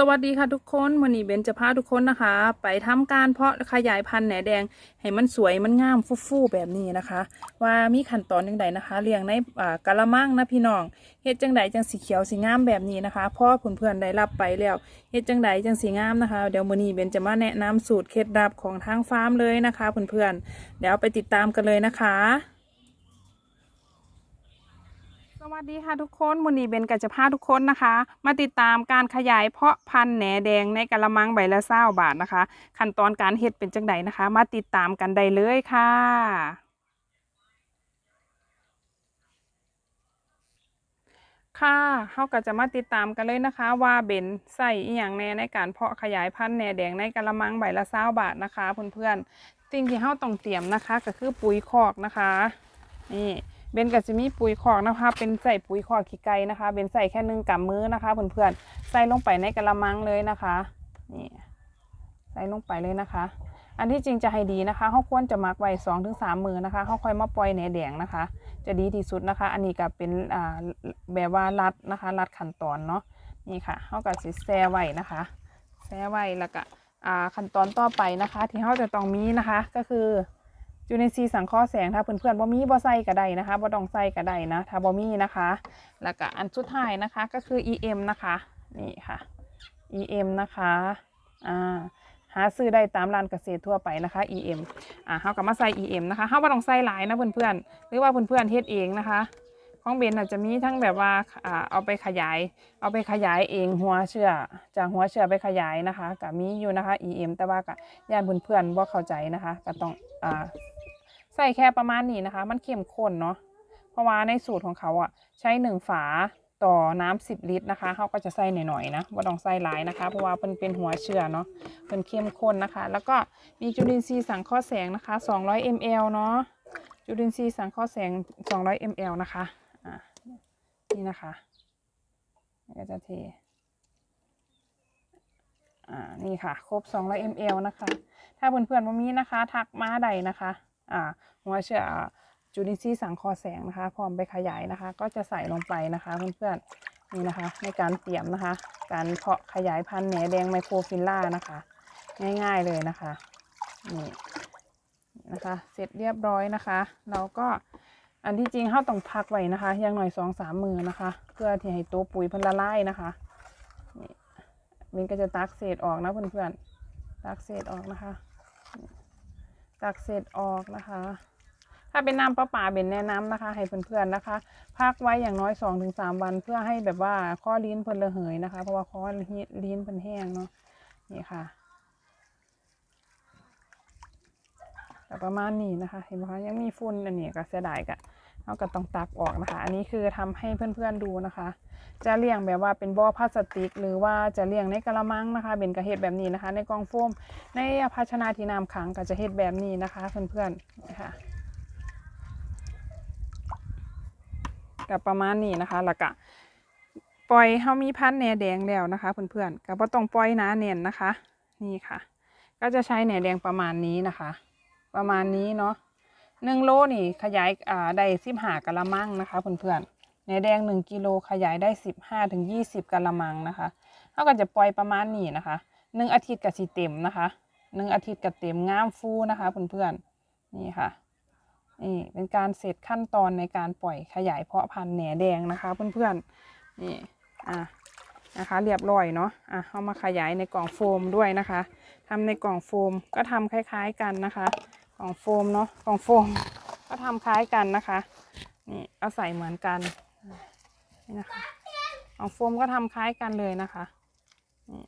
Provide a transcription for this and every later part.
สวัสดีค่ะทุกคนวันนี้เบนจะพาทุกคนนะคะ ไปทำการเพาะขยายพันธุ์แหนแดง ให้มันสวยมันงามฟู่ๆแบบนี้นะคะ ว่ามีขั้นตอนยังไงนะคะเลี้ยงในกะละมังนะพี่น้องเฮ็ดจังใดจังสีเขียวสีงามแบบนี้นะคะพราะเพื่อนๆได้รับไปแล้วเฮ็ดจังใดจังสีงามนะคะเดี๋ยวมื้อนี้เบนจะมาแนะนำสูตรเคล็ดลับของทางฟาร์มเลยนะคะเพื่อนๆเดี๋ยวไปติดตามกันเลยนะคะ วัสดีค่ะทุกคนวันนี้เบนกับจะพาทุกคนนะคะ มาติดตามการขยายเพาะพันธุ์แหนแดงในกะละมังใบละเศร้าบาทนะคะ ขั้นตอนการเฮ็ดเป็นจังไดนะคะ มาติดตามกันได้เลยค่ะค่ะเขาก็จะมาติดตามกันเลยนะคะ ว่าเบนใส่อีหยังแน่ในการเพาะขยายพันธุ์แหนแดงในกะละมังใบละเศร้าบาทนะคะเพื่อนๆสิ่งที่เขาต้องเตรียมนะคะ ก็คือปุ๋ยคอกนะคะนี่ เบนก็จะมีปุ๋ยคอกนะคะ เป็นใส่ปุ๋ยคอกขี้ไก่นะคะ เบนใส่แค่หนึ่งกำมือนะคะเพื่อนๆ ใส่ลงไปในกะละมังเลยนะคะ นี่ ใส่ลงไปเลยนะคะ อันที่จริงจะให้ดีนะคะเขาควรจะมักไว้สองถึงสามมือนะคะเขาค่อยมาปล่อยแหนแดงนะคะ จะดีที่สุดนะคะ อันนี้ก็เป็นอ่าแบบว่ารัดนะคะ รัดขั้นตอนเนาะ นี่ค่ะเขาก็สิแซ่ไว้นะคะ แซ่ไว้แล้วก็อ่าขั้นตอนต่อไปนะคะ ที่เขาจะต้องมีนะคะ ก็คือ จุลินทรีย์สังเคราะห์แสงถ้าเพื่อนๆบ่มีบ่ใส่ก็ได้นะคะบ่ต้องใส่ก็ได้นะถ้าบ่มีนะคะ แล้วก็อันสุดท้ายนะคะก็คือ EM นะคะนี่ค่ะ EM นะคะอ่าหาซื้อได้ตามร้านเกษตรทั่วไปนะคะ EM อ่าเขาก็มาใส่ EM นะคะเขาบ่ต้องใส่หลายนะเพื่อนๆหรือว่าเพื่อนๆเฮ็ดเองนะคะของเบนอาจจะมีทั้งแบบว่าอ่าเอาไปขยาย เอาไปขยายเองหัวเชื้อจากหัวเชื้อไปขยายนะคะก็มีอยู่นะคะ EM แต่ว่าก็ย่านเพื่อนๆบ่เข้าใจนะคะก็ต้องอ่า ใส่แค่ประมาณนี้นะคะ มันเข้มข้นเนาะเพราะว่าในสูตรของเขาอะ ใช้หนึ่งฝาต่อน้ำสิบลิตรนะคะเขาก็จะใส่หน่อยๆนะว่าต้องใส่หลายนะคะ เพราะว่าเป็นเป็นหัวเชื้อเนาะเป็นเข้มข้นนะคะ แล้วก็มีจุลินทรีย์สังเคราะห์แสงนะคะ 200 ml เนาะจุลินทรีย์สังเคราะห์แสง 200 ml นะคะอะนี่นะคะนี่ก็จะเทอ่านี่ค่ะ ครบ 200 ml นะคะ ถ้าเพื่อนๆว่ามีนะคะ ทักมาใดนะคะ หัวเชื้อจุลินทรีย์สังเคราะห์แสงนะคะ พร้อมไปขยายนะคะ ก็จะใส่ลงไปนะคะเพื่อนๆนี่นะคะ ในการเตรียมนะคะ การเพาะขยายพันธุ์แหนแดงไมโครฟิลล่านะคะ ง่ายๆเลยนะคะนี่นะคะเสร็จเรียบร้อยนะคะ เราก็อันที่จริงเราต้องพักไว้นะคะอย่างหน่อยสองสามมือนะคะ เพื่อที่ให้ตัวปุ๋ยพันละลายนะคะนี่มินก็จะตักเศษออกนะเพื่อนๆตักเศษออกนะคะ ตักเศษออกนะคะ ถ้าเป็นน้ำประปาเป็นแนะนำนะคะ ให้เพื่อนๆนะคะ พักไว้อย่างน้อยสองถึงสามวันเพื่อให้แบบว่าข้อลิ้นเพิ่นระเหยนะคะ เพราะว่าข้อลิ้นเพิ่นแห้งเนาะนี่ค่ะแต่ประมาณนี้นะคะ เห็นไหมคะยังมีฝุ่นอันนี้ก็เสียดายกะ เราก็ต้องตักออกนะคะ อันนี้คือทำให้เพื่อนๆดูนะคะ จะเลี้ยงแบบว่าเป็นบ่อพลาสติก หรือว่าจะเลี้ยงในกระมังนะคะเป็นกระเฮ็ดแบบนี้นะคะ ในกองโฟมในภาชนะที่น้ำขังก็จะเฮ็ดแบบนี้นะคะเพื่อนๆนะคะกับประมาณนี้นะคะแล้วก็ปล่อยเฮามีพันธุ์แหนแดงแล้วนะคะ เพื่อนๆก็บ่ต้องปล่อยหนาแน่นนะคะ นี่ค่ะ ก็จะใช้แหนแดงประมาณนี้นะคะ ประมาณนี้เนาะ หนึ่งโลนี่ขยายอ่าได้สิบห้ากะละมังนะคะเพื่อนๆแหนแดงหนึ่งกิโลขยายได้สิบห้าถึงยี่สิบกะละมังนะคะเขาก็จะปล่อยประมาณนี้นะคะหนึ่งอาทิตย์กับสีเต็มนะคะหนึ่งอาทิตย์กับเต็มงามฟูนะคะเพื่อนๆนี่ค่ะนี่เป็นการเสร็จขั้นตอนในการปล่อยขยายเพาะพันธุ์แหนแดงนะคะเพื่อนๆนี่อะนะคะเรียบร้อยเนาะอะเอามาขยายในกล่องโฟมด้วยนะคะทำในกล่องโฟมก็ทำคล้าย ๆกันนะคะ กล่องโฟมเนาะกล่องโฟมก็ทำคล้ายกันนะคะ นี่เอาใส่เหมือนกันนี่นะคะกล่องโฟมก็ทำคล้ายกันเลยนะคะนี่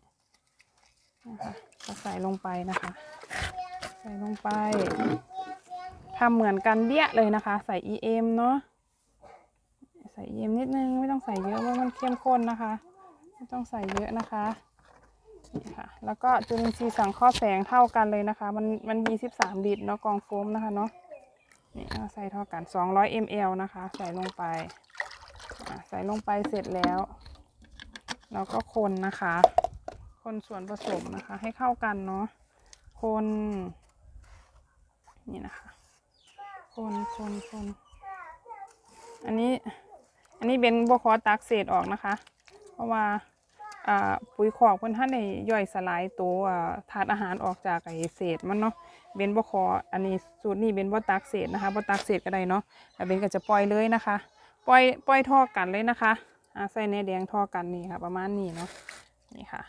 นะคะก็ใส่ลงไปนะคะ ใส่ลงไปทำเหมือนกันเดี้ยเลยนะคะ ใส่ EM เนาะใส่ EM นิดนึงไม่ต้องใส่เยอะเพราะมันเข้มข้นนะคะ ไม่ต้องใส่เยอะนะคะ ค่ะแล้วก็จุลินทรีย์สังเคราะห์แสงเท่ากันเลยนะคะ มันมันมี13ลิตรเนาะกองโฟมนะคะเนาะนี่เอาใส่เท่ากัน200 ml นะคะ ใส่ลงไปใส่ลงไปเสร็จแล้ว เราก็คนนะคะ คนส่วนผสมนะคะ ให้เข้ากันเนาะคนนี่นะคะ คนคนคนอันนี้อันนี้เบนบขอตักเศษออกนะคะ เพราะว่า ปุ๋ยคอกเพิ่นท่านได้ย่อยสลายตัวอ่าธาตุอาหารออกจากไอเศษมันเนาะเบนบ่ขออันนี้สูตรนี้เบนบ่ตักเศษนะคะบ่ตักเศษก็ได้เนาะแต่เบนก็จะปล่อยเลยนะคะ ปล่อยปล่อยท่อกันเลยนะคะใส่แนแดงท่อกันนี่ค่ะ ประมาณนี้เนาะนี่ค่ะ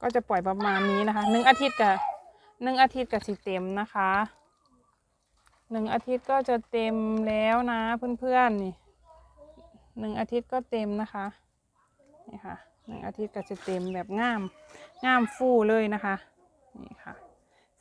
ก็จะปล่อยประมาณนี้นะคะหนึ่งอาทิตย์กับหนึ่งอาทิตย์กับสิเต็มนะคะหนึ่งอาทิตย์ก็จะเต็มแล้วนะเพื่อนๆนี่หนึ่งอาทิตย์ก็เต็มนะคะ นี่ค่ะหนึ่งอาทิตย์ก็จะเต็มแบบงามงามฟูเลยนะคะนี่ค่ะ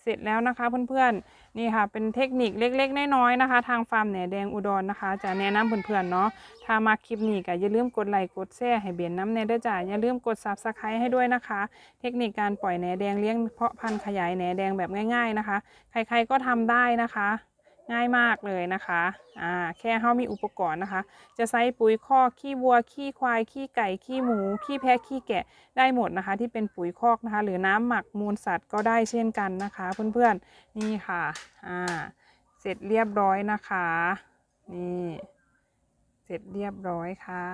เสร็จแล้วนะคะเพื่อนๆนี่ค่ะเป็นเทคนิคเล็กๆน้อยๆนะคะ ทางฟาร์มแหนแดงอุดรนะคะ จะแนะนำเพื่อนๆเนาะถ้ามาคลิปนี้ก็อย่าลืมกดไลค์กดแชร์ให้เบียนน้ำแนเด้จ้าอย่าลืมกดซับสไครต์ให้ด้วยนะคะ เทคนิคการปล่อยแหนแดงเลี้ยงเพาะพันธุ์ขยายแหนแดงแบบง่าย ๆนะคะ ใครๆก็ทำได้นะคะ ง่ายมากเลยนะคะอ่าแค่เฮามีอุปกรณ์นะคะ จะใช้ปุ๋ยคอกขี้วัวขี้ควายขี้ไก่ขี้หมูขี้แพะขี้แกะได้หมดนะคะ ที่เป็นปุ๋ยคอกนะคะ หรือน้ำหมักมูลสัตว์ก็ได้เช่นกันนะคะ เพื่อนๆนี่ค่ะอ่าเสร็จเรียบร้อยนะคะนี่เสร็จเรียบร้อยค่ะ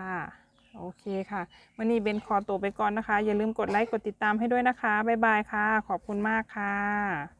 โอเคค่ะวันนี้เบนขอตัวไปก่อนนะคะ อย่าลืมกดไลค์กดติดตามให้ด้วยนะคะบ๊ายบายค่ะ ขอบคุณมากค่ะ